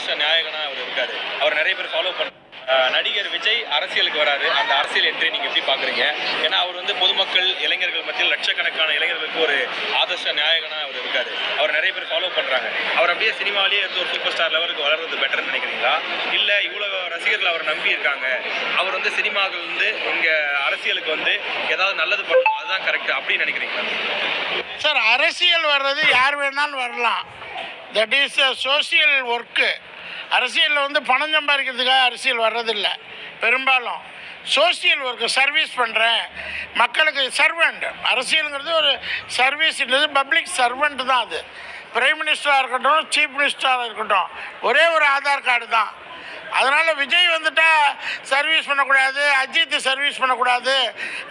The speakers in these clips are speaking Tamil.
ஆதர்ஷ நாயகனா அவர் இருக்காரு. அவர் நிறைய பேர் ஃபாலோ பண்ண நடிகர் விஜய் அரசியலுக்கு வராரு. அந்த அரசியல் என்ட்ரி நீங்க எப்படி பாக்குறீங்க? ஏன்னா அவர் வந்து பொதுமக்கள் இளைஞர்கள் மத்தியில் லட்சக்கணக்கான இளைஞர்களுக்கு ஒரு ஆதர்ஷ நாயகனா அவர் இருக்காரு. அவர் நிறைய பேர் ஃபாலோ பண்றாங்க. அவர் அப்படியே சினிமாலேயே இருந்து ஒரு சூப்பர் ஸ்டார் லெவலுக்கு வளர்றது பெட்டர்னு நினைக்கிறீங்களா? இல்ல இவ்வளவு ரசிகர்கள் அவர் நம்பி இருக்காங்க. அவர் வந்து சினிமாவில் வந்து இங்க அரசியலுக்கு வந்து ஏதாவது நல்லது பண்ணணும். அதுதான் கரெக்ட் அப்படின்னு நினைக்கிறீங்களா? சார் அரசியல் வர்றது யார் வேணாலும் வரலாம். தட் இஸ் சோசியல் ஒர்க்கு அரசியலில் வந்து பணம் சம்பாதிக்கிறதுக்காக அரசியல் வர்றதில்லை. பெரும்பாலும் சோசியல் ஒர்க்கு சர்வீஸ் பண்ணுறேன் மக்களுக்கு சர்வெண்ட் அரசியலுங்கிறது ஒரு சர்வீஸ்ன்றது பப்ளிக் சர்வெண்ட் தான் அது. பிரைம் மினிஸ்டராக இருக்கட்டும் சீஃப் மினிஸ்டராக இருக்கட்டும் ஒரே ஒரு ஆதார் கார்டு தான். அதனால் விஜய் வந்துட்டா சர்வீஸ் பண்ணக்கூடாது அஜித் சர்வீஸ் பண்ணக்கூடாது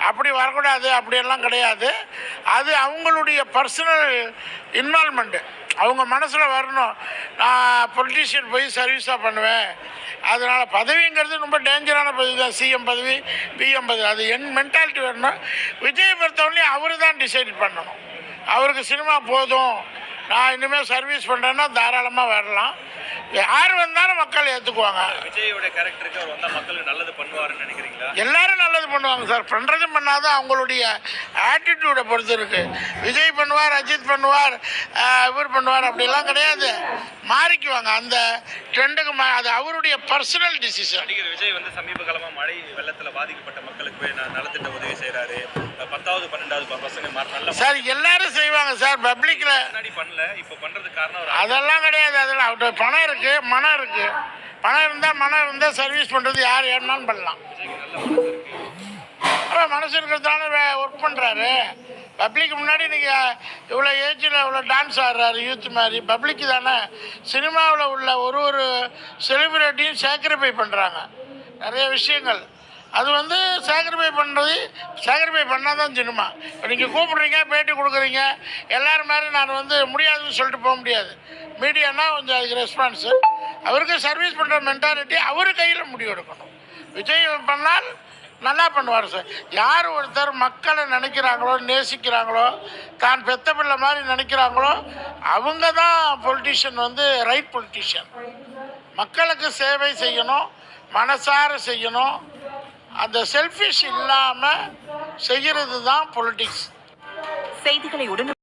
அப்படி வரக்கூடாது அப்படியெல்லாம் கிடையாது. அது அவங்களுடைய பர்சனல் இன்வால்மெண்ட்டு அவங்க மனசில் வரணும். நான் பொலிட்டீஷியன் போய் சர்வீஸாக பண்ணுவேன். அதனால் பதவிங்கிறது ரொம்ப டேஞ்சரான பதவி தான் சிஎம் பதவி பிஎம் பதவி. அது என் மென்டாலிட்டி வரணும் விஜயை பொறுத்தவரையும் அவர் தான் டிசைட் பண்ணணும். அவருக்கு சினிமா போதும். நான் இனிமேல் சர்வீஸ் பண்ணுறேன்னா தாராளமாக வரலாம். யார் வந்தாலும் மக்கள் ஏற்றுக்குவாங்க விஜயோட கேரக்டருக்கு அவர் வந்தா மக்களுக்கு நல்லது பண்ணுவாருன்னு நினைக்கிறீங்களா? எல்லாரும் பண்ணுவாங்க சார். பண்ணுறதும் பண்ணாதான் அவங்களுடைய ஆட்டிடியூடை பொறுத்து இருக்கு. விஜய் பண்ணுவார் அஜித் பண்ணுவார் இவர் பண்ணுவார் அப்படிலாம் கிடையாது. மாறிக்குவாங்க. அந்த ட்ரெண்டுக்கு மா அது அவருடைய பர்சனல் டிசிஷன் நடிகர் விஜய் வந்து சமீப காலமா மழை வெள்ளத்துல பாதிக்கப்பட்ட மக்களுக்கு நலத்திட்ட உதவி செய்யறாரு பத்தாவது பன்னெண்டாவது பசங்க சார் எல்லாரும் செய்வாங்க சார். பப்ளிக்கில் பண்ணல. இப்ப பண்றதுக்கு காரணம் அதெல்லாம் கிடையாது. அதெல்லாம் அவர்கிட்ட பணம் இருக்கு மனம் இருக்கு. பணம் இருந்தால் மனம் இருந்தால் சர்வீஸ் பண்ணுறது யார் வேணாலும் பண்ணலாம்? அதான் மனசு இருக்கிறதுனால ஒர்க் பண்ணுறாரு பப்ளிக் முன்னாடி நீங்கள் இவ்வளோ ஏஜில் இவ்வளோ டான்ஸ் ஆடுறாரு யூத் மாதிரி. பப்ளிக்கு தானே. சினிமாவில் உள்ள ஒரு ஒரு செலிப்ரிட்டியும் சாக்ரிஃபை பண்ணுறாங்க நிறைய விஷயங்கள். அது வந்து சாக்ரிஃபை பண்ணுறது சாக்ரிஃபை பண்ணால் தான் சினிமா இப்போ நீங்கள் கூப்பிடுறீங்க பேட்டி கொடுக்குறீங்க எல்லோரும் மாதிரி நான் வந்து முடியாதுன்னு சொல்லிட்டு போக முடியாது. மீடியானா கொஞ்சம் அதுக்கு ரெஸ்பான்ஸு அவருக்கு சர்வீஸ் பண்ணுற மென்டாலிட்டி அவர் கையில் முடிவெடுக்கணும். விஜய் பண்ணால் நல்லா பண்ணுவார் சார். யார் ஒருத்தர் மக்களை நினைக்கிறாங்களோ நேசிக்கிறாங்களோ தான் பெத்த பிள்ளை மாதிரி நினைக்கிறாங்களோ அவங்க தான் பொலிட்டிஷியன் வந்து ரைட் பொலிட்டிஷியன் மக்களுக்கு சேவை செய்யணும் மனசார செய்யணும். அந்த செல்ஃபிஷ் இல்லாமல் செய்கிறது தான் பொலிட்டிக்ஸ் செய்திகளை உடனே